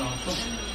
朗诵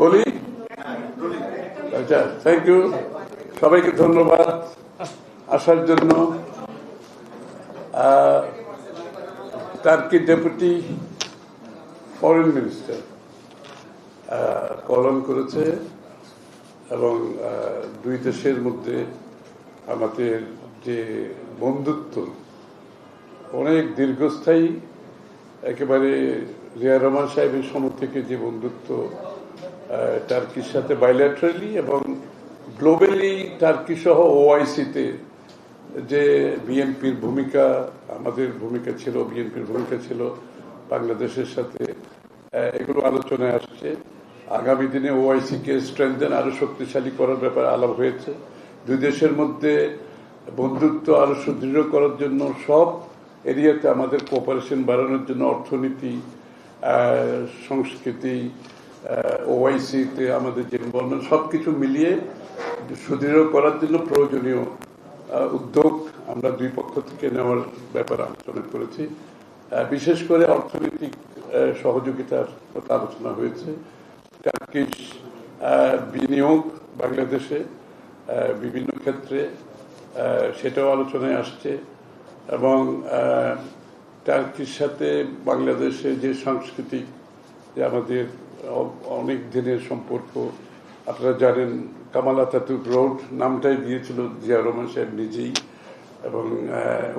বলি? আচ্ছা thank you সবাইকে ধন্যবাদ আসার জন্য। টার্কি ডেপুটি ফরেন মিনিস্টার কলম করেছে এবং দুই দেশের মধ্যে আমাদের যে বন্ধুত্ব, অনেক দীর্ঘস্থায়ী, একেবারে রিয়া রহমান সাহেবের সময় থেকে যে বন্ধুত্ব টার্কির সাথে বাইল্যাটারালি এবং গ্লোবালি টার্কি সহ ওআইসিতে যে বিএনপির ভূমিকা, আমাদের ভূমিকা ছিল বিএনপির ভূমিকা ছিল, বাংলাদেশের সাথে এগুলো আলোচনায় আসছে। আগামী দিনে ওআইসি কে স্ট্রেংথেন আরও শক্তিশালী করার ব্যাপারে আলাপ হয়েছে। দুই দেশের মধ্যে বন্ধুত্ব আরও সুদৃঢ় করার জন্য সব এরিয়াতে আমাদের কোপারেশন বাড়ানোর জন্য অর্থনীতি সংস্কৃতি ওআইসিতে আমাদের যে ইনভলভমেন্ট সবকিছু মিলিয়ে সুদৃঢ় করার জন্য প্রয়োজনীয় উদ্যোগ আমরা দুই পক্ষ থেকে নেওয়ার ব্যাপারে আলোচনা করেছি। বিশেষ করে অর্থনৈতিক সহযোগিতার কথা আলোচনা হয়েছে। টার্কিশ বিনিয়োগ বাংলাদেশে বিভিন্ন ক্ষেত্রে সেটাও আলোচনায় আসছে এবং টার্কির সাথে বাংলাদেশে যে সাংস্কৃতিক যে আমাদের অনেক দিনের সম্পর্ক। আপনারা জানেন কামাল আতাতুর্ক রোড নামটাই দিয়েছিল জিয়া রহমান সাহেব নিজেই এবং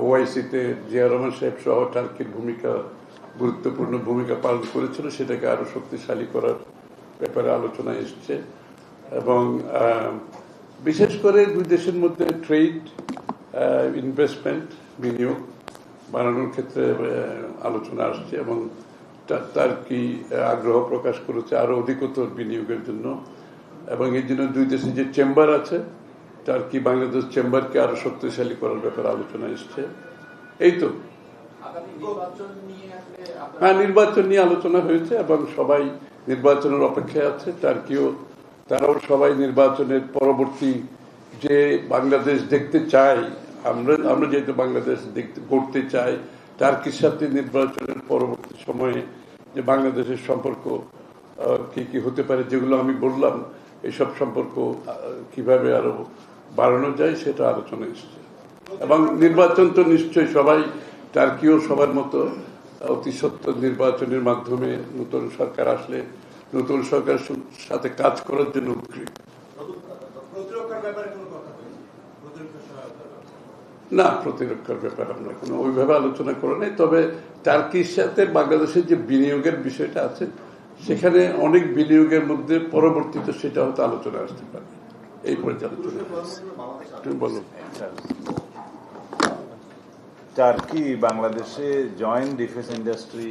ওআইসিতে জিয়া রহমান সাহেব সহ টার্কির ভূমিকা, গুরুত্বপূর্ণ ভূমিকা পালন করেছিল, সেটাকে আরও শক্তিশালী করার ব্যাপারে আলোচনা এসছে। এবং বিশেষ করে দুই দেশের মধ্যে ট্রেড ইনভেস্টমেন্ট, বিনিয়োগ বাড়ানোর ক্ষেত্রে আলোচনা আসছে এবং তার কি আগ্রহ প্রকাশ করেছে আরও অধিকতর বিনিয়োগের জন্য। এবং এই জন্য দুই দেশে যে চেম্বার আছে তার কি বাংলাদেশ চেম্বারকে আরও শক্তিশালী করার ব্যাপারে আলোচনা এসছে। এই তো। হ্যাঁ নির্বাচন নিয়ে আলোচনা হয়েছে এবং সবাই নির্বাচনের অপেক্ষায় আছে। টার্কিও তারাও সবাই নির্বাচনের পরবর্তী যে বাংলাদেশ দেখতে চাই আমরা আমরা যেহেতু বাংলাদেশ দেখতে করতে চাই তার কি সাথে নির্বাচনের পরবর্তী সময়ে যে বাংলাদেশের সম্পর্ক কি কি হতে পারে যেগুলো আমি বললাম, এসব সম্পর্ক কীভাবে আরও বাড়ানো যায় সেটা আলোচনা এসছে। এবং নির্বাচন তো নিশ্চয়ই সবাই টার্কিও সবার মতো, অতি সত্য নির্বাচনের মাধ্যমে নতুন সরকার আসলে, নতুন সরকার সাথে কাজ করার জন্য উদ্গ্রীব প্রতিরক্ষার ব্যাপারে কোনো কথা হয়েছে প্রতিরক্ষা সহায়তার ব্যাপারে। না প্রতিরক্ষার ব্যাপার আমরা কোনো ওইভাবে আলোচনা করে নাই। তবে টার্কির সাথে বাংলাদেশের যে বিনিয়োগের বিষয়টা আছে, সেখানে অনেক বিনিয়োগের মধ্যে পরবর্তীতে সেটা হয়তো আলোচনা আসতে পারে। এই পর্যালোচনা বলো। টার্কি বাংলাদেশে joint defence industry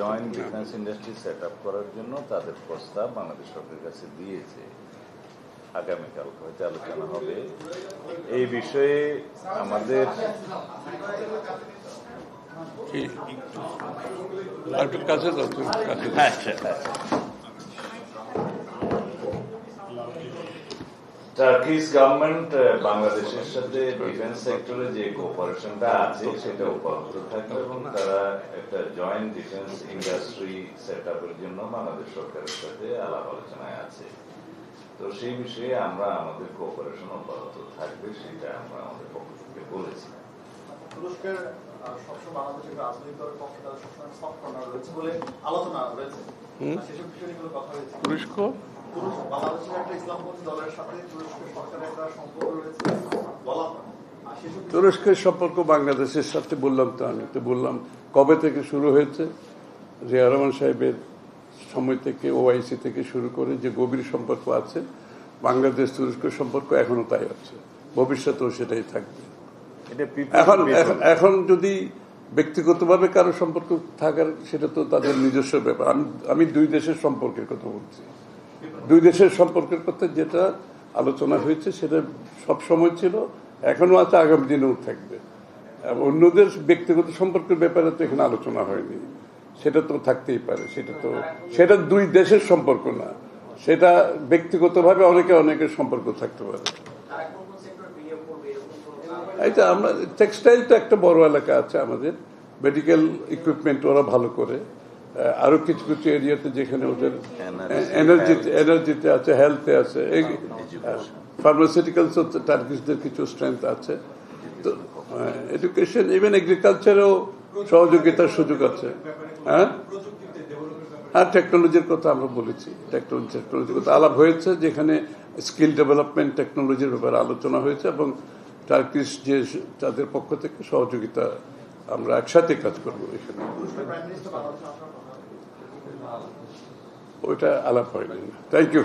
joint defence industry set করার জন্য তাদের প্রস্তাব বাংলাদেশ সরকারের কাছে দিয়েছে। আগামীকাল হয়তো আলোচনা হবে। এই বিষয়ে আমাদের কি? কাছে যাও তুমি কাছে যাও। আচ্ছা আচ্ছা টার্কিশ গভর্নমেন্ট বাংলাদেশের সাথে ডিফেন্স সেক্টরে যে কোঅপারেশনটা আছে সেটা উপলব্ধ থাকবে এবং তারা একটা জয়েন্ট ডিফেন্স ইন্ডাস্ট্রি সেট জন্য বাংলাদেশ সরকারের সাথে আলাপ আলোচনায় আছে। তো সেই বিষয়ে আমরা আমাদের কোঅপারেশন অব্যাহত থাকবে সেটা আমরা আমাদের পক্ষ থেকে বলেছি। তুরস্কের সবসময় বাংলাদেশের রাজনৈতিক দলের পক্ষে তাদের সবসময় সফট কর্নার রয়েছে বলে আলোচনা রয়েছে। সেসব বিষয়ে কোনো কথা হয়েছে? তুরস্ক? তুরস্ক বাংলাদেশের একটা ইসলামপন্থী দলের সাথে তুরস্কের সরকারের একটা সম্পর্ক রয়েছে বলা তুরস্কের সম্পর্ক বাংলাদেশের সাথে বললাম তো আমি তো বললাম কবে থেকে শুরু হয়েছে? জিয়া রহমান সাহেবের সময় থেকে ওআইসি থেকে শুরু করে যে গভীর সম্পর্ক আছে বাংলাদেশ তুরস্কের সম্পর্ক এখনও তাই আছে। ভবিষ্যতেও সেটাই থাকবে। এখন এখন- যদি ব্যক্তিগতভাবে কারও সম্পর্ক থাকার সেটা তো তাদের নিজস্ব ব্যাপার। আমি আমি দুই দেশের সম্পর্কের কথা বলছি। দুই দেশের সম্পর্কের কথা যেটা আলোচনা হয়েছে সেটা সব সময় ছিল এখনও আছে আগামী দিনেও থাকবে। অন্যদের ব্যক্তিগত সম্পর্কের ব্যাপারে তো এখানে আলোচনা হয়নি। সেটা তো থাকতেই পারে সেটা তো সেটা দুই দেশের সম্পর্ক না। সেটা ব্যক্তিগতভাবে অনেকে অনেকের সম্পর্ক থাকতে পারে। কোনো এইটা আমরা টেক্সটাইল তো একটা বড় এলাকা আছে আমাদের। মেডিকেল ইকুইপমেন্ট ওরা ভালো করে। আরও কিছু কিছু এরিয়াতে যেখানে ওদের এনার্জি এনার্জিতে আছে হেলথে আছে। ফার্মাসিউটিক্যালস টার্কিশদের কিছু স্ট্রেংথ আছে। তো এডুকেশন ইভেন এগ্রিকালচারেও সহযোগিতার সুযোগ আছে। হ্যাঁ? প্রযুক্তিতে হ্যাঁ টেকনোলজির কথা আমরা বলেছি। টেকনোলজি টেকনোলজির কথা আলাপ হয়েছে, যেখানে স্কিল ডেভেলপমেন্ট টেকনোলজির ব্যাপারে আলোচনা হয়েছে এবং টার্কিশ যে তাদের পক্ষ থেকে সহযোগিতা আমরা একসাথে কাজ করব এখানে। ওইটা আলাপ হয়নি। Thank you